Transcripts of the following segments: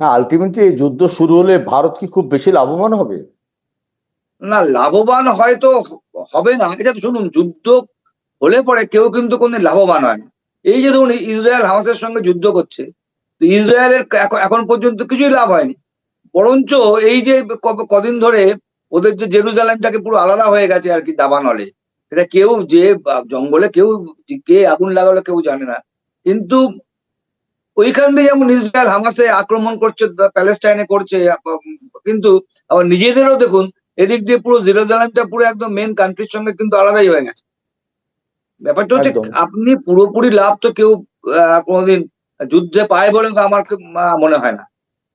হ্যাঁ আলটিমেটলি এই যুদ্ধ শুরু হলে ভারত কি খুব বেশি লাভবান হবে? না, লাভবান হয়তো হবে না। এটা তো শুনুন, যুদ্ধ হলে পরে কেউ কিন্তু কোনো লাভবান হয় না। এই যে ধরুন, ইসরায়েল হামাসের সঙ্গে যুদ্ধ করছে, তো ইসরায়েলের এখন পর্যন্ত কিছুই লাভ হয়নি। বরঞ্চ এই যে কদিন ধরে ওদের যে জেরুজালেমটাকে পুরো আলাদা হয়ে গেছে আর কি দাবানলে। এটা কেউ যে জঙ্গলে কেউ কে আগুন লাগালো কেউ জানে না। কিন্তু ওইখান দিয়ে যেমন ইসরায়েল হামাসে আক্রমণ করছে প্যালেস্টাইনে করছে কিন্তু আবার নিজেদেরও দেখুন এদিক দিয়ে পুরো জেরুজালেমটা পুরো একদম মেন কান্ট্রির সঙ্গে কিন্তু আলাদাই হয়ে গেছে। ব্যাপারটা হচ্ছে আপনি পুরোপুরি লাভ তো কেউ কোনোদিন যুদ্ধে পায় বলে তো আমার মনে হয় না।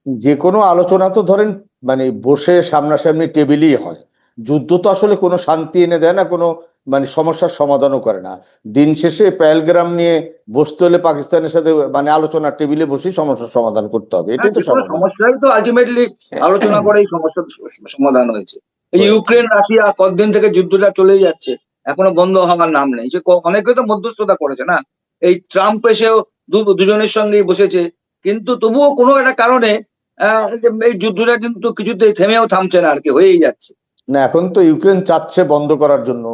যে কোনো আলোচনা তো ধরেন মানে বসে সামনাসামনি টেবিলই হয়। যুদ্ধ তো আসলে কোনো শান্তি এনে দেয় না কোনো মানে সমস্যার সমাধানও করে না। দিন শেষে প্যালগ্রাম নিয়ে বসতে হলে পাকিস্তানের সাথে মানে আলোচনার টেবিলে বসেই সমস্যার সমাধান করতে হবে। এটাই তো হ্যাঁ, সমস্যাই তো আলটিমেটলি আলোচনা করে এই সমস্যার সমাধান হয়েছে। এই ইউক্রেন রাশিয়া কতদিন থেকে যুদ্ধটা চলেই যাচ্ছে এখনও বন্ধ হওয়ার নাম নেই। যে অনেকে তো মধ্যস্থতা করেছে না। এই ট্রাম্প এসেও দুজনের সঙ্গেই বসেছে। কিন্তু তবুও কোনো একটা কারণে এই যুদ্ধটা কিন্তু কিছুতেই থেমেও থামছে না আর কি হয়েই যাচ্ছে। না এখন তো ইউক্রেন চাচ্ছে বন্ধ করার জন্য।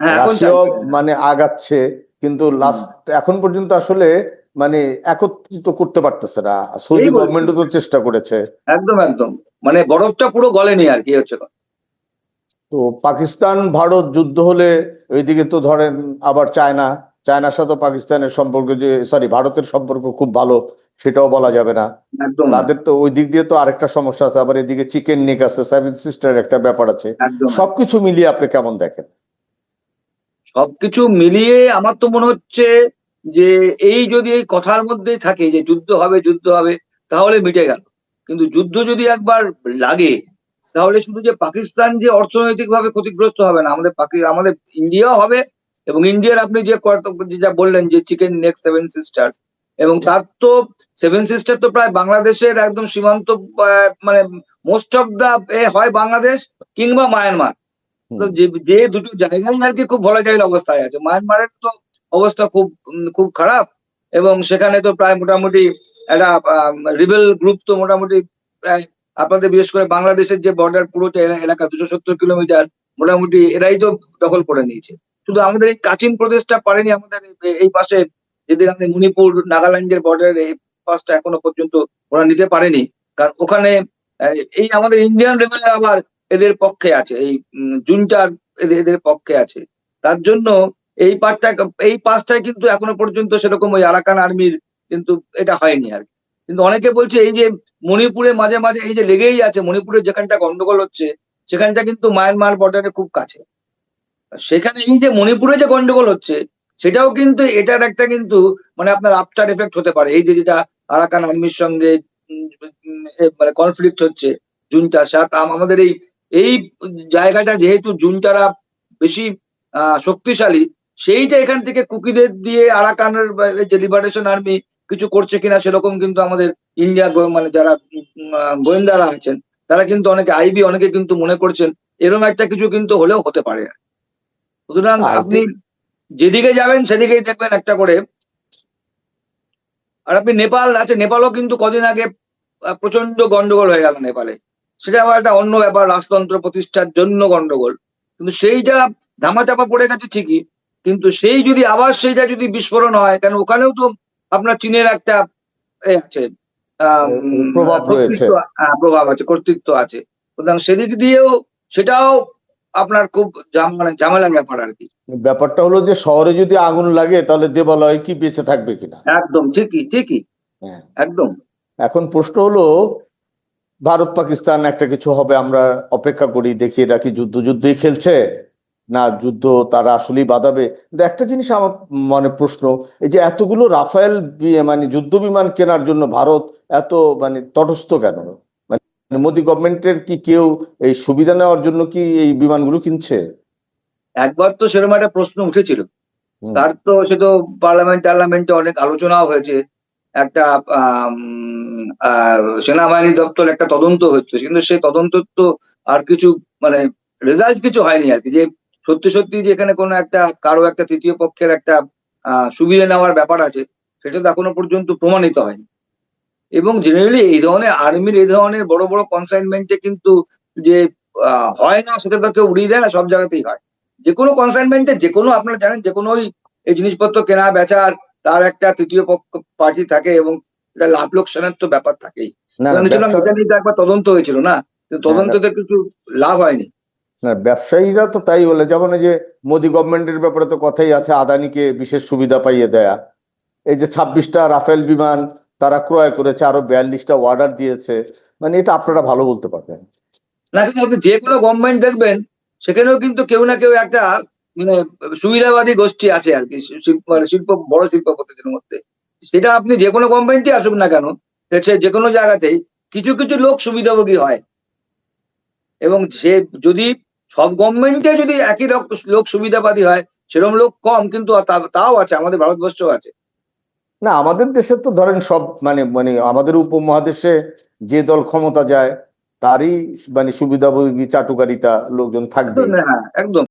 রাশিয়াও মানে আগাচ্ছে কিন্তু লাস্ট এখন পর্যন্ত আসলে মানে একত্রিত করতে পারতেছে না। সৌদি। গভর্নমেন্টও তো চেষ্টা করেছে। একদম একদম। মানে বরফটা পুরো গলেনি আর কি হচ্ছে তো পাকিস্তান ভারত যুদ্ধ হলে ওইদিকে তো ধরেন আবার চায়না। চায়নার সাথে পাকিস্তানের সম্পর্ক যে সরি ভারতের সম্পর্ক খুব ভালো সেটাও বলা যাবে না। তাদের তো ওই দিক দিয়ে তো আরেকটা সমস্যা আছে আবার এদিকে চিকেন নেক আছে সেভেন সিস্টার একটা ব্যাপার আছে। সবকিছু মিলিয়ে আপনি কেমন দেখেন? সবকিছু মিলিয়ে আমার তো মনে হচ্ছে যে এই যদি এই কথার মধ্যেই থাকে যে যুদ্ধ হবে যুদ্ধ হবে, তাহলে মিটে গেল। কিন্তু যুদ্ধ যদি একবার লাগে, তাহলে শুধু যে পাকিস্তান যে অর্থনৈতিকভাবে ক্ষতিগ্রস্ত হবে না, আমাদের আমাদের ইন্ডিয়াও হবে এবং ইন্ডিয়ার আপনি যে যা বললেন যে চিকেন নেক সেভেন সিস্টার এবং তার তো সেভেন সিস্টার তো প্রায় বাংলাদেশের একদম সীমান্ত মানে মোস্ট অফ দা হয় বাংলাদেশ কিংবা মায়ানমার। যে দুটো জায়গায় আর কি খুব ভলাটাইল অবস্থায় আছে। মায়ানমারের তো অবস্থা খুব খুব খারাপ এবং সেখানে তো প্রায় মোটামুটি একটা রিবেল গ্রুপ তো মোটামুটি প্রায় আপনাদের বিশেষ করে বাংলাদেশের যে বর্ডার পুরোটা এলাকা দুশো সত্তর কিলোমিটার, মোটামুটি এরাই তো দখল করে নিয়েছে। শুধু আমাদের এই কাচিন প্রদেশটা পারেনি আমাদের এই- পাশে যেদিকে আমাদের মণিপুর, নাগাল্যান্ডের বর্ডারের এই পাশটা এখনও পর্যন্ত ওরা নিতে পারেনি। কারণ ওখানে এই আমাদের ইন্ডিয়ান রেভেলের আবার এদের পক্ষে আছে, এই জুনটার এদের পক্ষে আছে। তার জন্য এই পার্টটা এই পাঁচটায় কিন্তু এখনও পর্যন্ত সেরকম ওই আরাকান আর্মির কিন্তু এটা হয়নি আর কিন্তু অনেকে বলছে এই যে মণিপুরে মাঝে মাঝে এই যে লেগেই আছে, মণিপুরে যেখানটা গন্ডগোল হচ্ছে, সেখানটা কিন্তু মায়ানমার বর্ডারে খুব কাছে। সেখানে এই যে মণিপুরে যে গন্ডগোল হচ্ছে, সেটাও কিন্তু এটার একটা কিন্তু মানে আপনার আফটার এফেক্ট হতে পারে। এই যে যেটা আরাকান আর্মির সঙ্গে মানে কনফ্লিক্ট হচ্ছে, জুনটা সাত, আম- আমাদের এই এই জায়গাটা যেহেতু জুনটারা বেশি আহ, শক্তিশালী সেইটা এখান থেকে কুকিদের দিয়ে আরাকানের যে লিবারেশন আর্মি কিছু করছে কিনা সেরকম কিন্তু আমাদের ইন্ডিয়া মানে যারা গোয়েন্দারা আছেন তারা কিন্তু অনেকে আইবি অনেকে কিন্তু মনে করছেন এরকম একটা কিছু কিন্তু হলেও হতে পারে। সুতরাং আপনি যেদিকে যাবেন সেদিকেই দেখবেন একটা করে। আর আপনি নেপাল আছে নেপালও কিন্তু কদিন আগে প্রচণ্ড গন্ডগোল হয়ে গেল নেপালে। সেটা আবার একটা অন্য ব্যাপার রাজতন্ত্র প্রতিষ্ঠার জন্য গন্ডগোল। কিন্তু সেইটা ধামাচাপা পড়ে গেছে ঠিকই কিন্তু সেই যদি আবার সেইটা যদি বিস্ফোরণ হয় কেন ওখানেও তো আপনার চীনের একটা আছে প্রভাব রয়েছে। প্রভাব আছে কর্তৃত্ব আছে। সুতরাং সেদিক দিয়েও সেটাও আপনার খুব জাম- মানে ঝামেলার ব্যাপার আর কি। ব্যাপারটা হলো যে শহরে যদি আগুন লাগে তাহলে দেবালয় কি বেঁচে থাকবে কিনা? একদম ঠিকই ঠিকই। হ্যাঁ। একদম। এখন প্রশ্ন হলো ভারত পাকিস্তান একটা কিছু হবে আমরা অপেক্ষা করি দেখি এরা কি যুদ্ধ যুদ্ধই খেলছে না যুদ্ধ তারা আসলেই বাঁধাবে। কিন্তু একটা জিনিস আমার মানে প্রশ্ন এই যে এতগুলো রাফায়েল মানে যুদ্ধ বিমান কেনার জন্য ভারত এত মানে তটস্থ কেন? মানে মোদী গভর্নমেন্টের কি কেউ এই সুবিধা নেওয়ার জন্য কি এই বিমানগুলো কিনছে? একবার তো সেরকম একটা প্রশ্ন উঠেছিল। তার তো সে তো পার্লামেন্ট টার্লামেন্টে অনেক আলোচনাও হয়েছে। একটা সেনাবাহিনী দপ্তর একটা তদন্ত হচ্ছে। কিন্তু সেই তদন্ত তো আর কিছু মানে রেজাল্ট কিছু হয়নি আর কি। যে সত্যি সত্যি যে এখানে কোনো একটা, কারও একটা তৃতীয় পক্ষের একটা সুবিধা নেওয়ার ব্যাপার আছে, সেটা তো এখনও পর্যন্ত প্রমাণিত হয়নি। এবং জেনারেলি এই ধরনের আর্মির এই ধরনের বড় বড় কনসাইনমেন্টে কিন্তু যে হয় না, সেটা তো কেউ উড়িয়ে দেয় না, সব জায়গাতেই হয়। যে কোনো কনসাইনমেন্টে যে কোনো আপনারা জানেন, যে কোনো ওই, এই জিনিসপত্র কেনা, বেচার তার একটা তৃতীয় পক্ষ পার্টি থাকে এবং এটা লাভ লোকসানের তো ব্যাপার থাকেই। একবার তদন্ত হয়েছিল না? তদন্ততে কিছু লাভ হয়নি। না ব্যবসায়ীরা তো তাই বলে যেমন এই যে মোদি গভর্নমেন্টের ব্যাপারে তো কথাই আছে আদানিকে বিশেষ সুবিধা পাইয়ে দেয়া। এই যে ছাব্বিশটা রাফেল বিমান তারা ক্রয় করেছে আরও বিয়াল্লিশটা অর্ডার দিয়েছে। মানে এটা আপনারা ভালো বলতে পারবেন। না কিন্তু আপনি যে কোনো গভর্নমেন্ট দেখবেন সেখানেও কিন্তু কেউ না কেউ একটা মানে সুবিধাবাদী গোষ্ঠী আছে আর কি শিল্প মানে শিল্প বড় শিল্পপতিদের মধ্যে। সেটা আপনি যে কোনো গভর্নমেন্টই আসুক না কেন সে যে কোনো জায়গাতেই কিছু কিছু লোক সুবিধাভোগী হয়। এবং সে যদি সব গভর্নমেন্টে যদি একই লোক সুবিধাবাদী হয় সেরকম লোক কম কিন্তু তাও আছে আমাদের ভারতবর্ষও আছে। না আমাদের দেশে তো ধরেন সব মানে মানে আমাদের উপমহাদেশে যে দল ক্ষমতা যায় তারই মানে সুবিধাভোগী চাটুকারিতা লোকজন থাকবে। হ্যাঁ একদম।